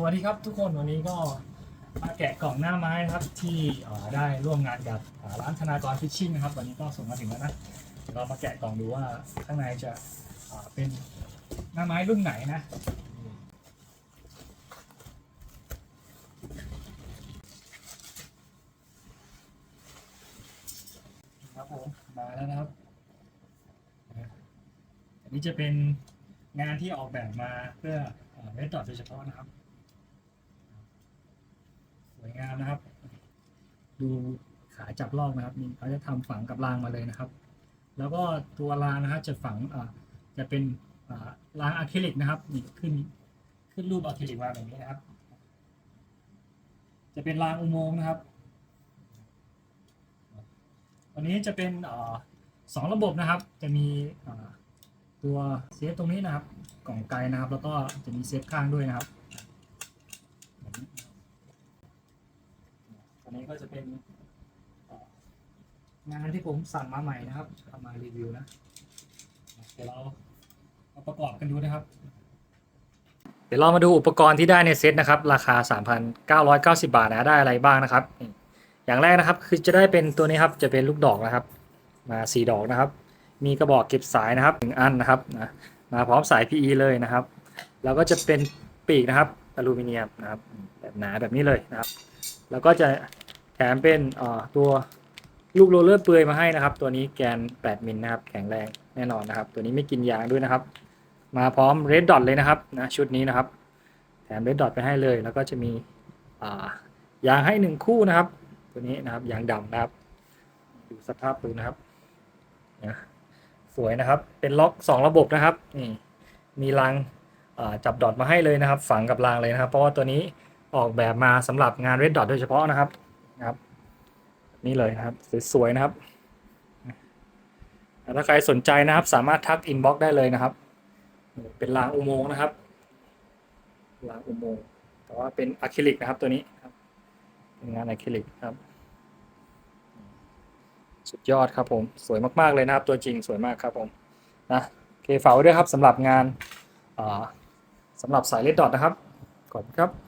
สวัสดีครับทุกคนวันนี้ก็มาแกะกล่องหน้าไม้นะครับที่ได้ร่วมงานกับร้านธนากรฟิชชิ่งนะครับวันนี้ก็ส่งมาถึงแล้วนะเรามาแกะกล่องดูว่าข้างในจะเป็นหน้าไม้รุ่นไหนนะครับผมมาแล้วนะครับอันนี้จะเป็นงานที่ออกแบบมาเพื่อเรดดอโดยเฉพาะนะครับ สวยงาม นะครับ ดูขาจับลอกนะครับนี่เขาจะทำฝังกับรางมาเลยนะครับ แล้วก็ตัวรางนะฮะจะฝังจะเป็นรางอะคริลิกนะครับนี่ขึ้นขึ้นรูปอะคริลิกมาแบบนี้นะครับ จะเป็นรางอุโมงค์นะครับวันนี้จะเป็นอสองระบบนะครับ จะมีตัวเซฟตรงนี้นะครับ กล่องไกลนะครับ แล้วก็จะมีเซฟข้างด้วยนะครับนี้ อั นี้ก็จะเป็นงานที่ผมสั่งมาใหม่นะครับทำมารีวิวนะ เดี๋ยวเรามาประกอบกันดูนะครับ เดี๋ยวเรามาดูอุปกรณ์ที่ได้ในเซตนะครับ ราคา 3,990 บาทนะได้อะไรบ้างนะครับ อย่างแรกนะครับคือจะได้เป็นตัวนี้ครับจะเป็นลูกดอกนะครับ มา4ดอกนะครับ มีกระบอกเก็บสายนะครับหนึ่งอันนะครับนะมาพร้อมสาย PE เลยนะครับ แล้วก็จะเป็นปีกนะครับอลูมิเนียมนะครับแบบหนาแบบนี้เลยนะครับ แล้วก็จะ แถมเป็นอ่อตัวลูกโรลเลอร์เปลือยมาให้นะครับ ตัวนี้แกน 8 มิลนะครับ แข็งแรงแน่นอนนะครับ ตัวนี้ไม่กินยางด้วยนะครับ มาพร้อมเรดดอทเลยนะครับนะชุดนี้นะครับ แถมเรดดอทไปให้เลย แล้วก็จะมีอ่ายางให้หนึ่งคู่นะครับ ตัวนี้นะครับยางดำนะครับ ดูสภาพปืนนะครับนะสวยนะครับ เป็นล็อก 2 ระบบนะครับนี่มีรางจับดอทมาให้เลยนะครับ ฝังกับรางเลยนะครับ เพราะว่าตัวนี้ออกแบบมาสำหรับงาน Red Dot โดยเฉพาะนะครับ นะครับ นี่เลยนะครับ สวยๆนะครับ ถ้าใครสนใจนะครับ สามารถทักอินบ็อกได้เลยนะครับ เป็นรางอุโมงค์นะครับรางอุโมงค์แต่ว่าเป็นอะคริลิกนะครับตัวนี้ครับเป็นงานอะคริลิกครับ สุดยอดครับผม สวยมากๆเลยนะครับ ตัวจริงสวยมากครับผมนะเคฝากไว้ด้วยครับสำหรับงานอ่าสำหรับสายเลดดอทนะครับขอบคุณครับ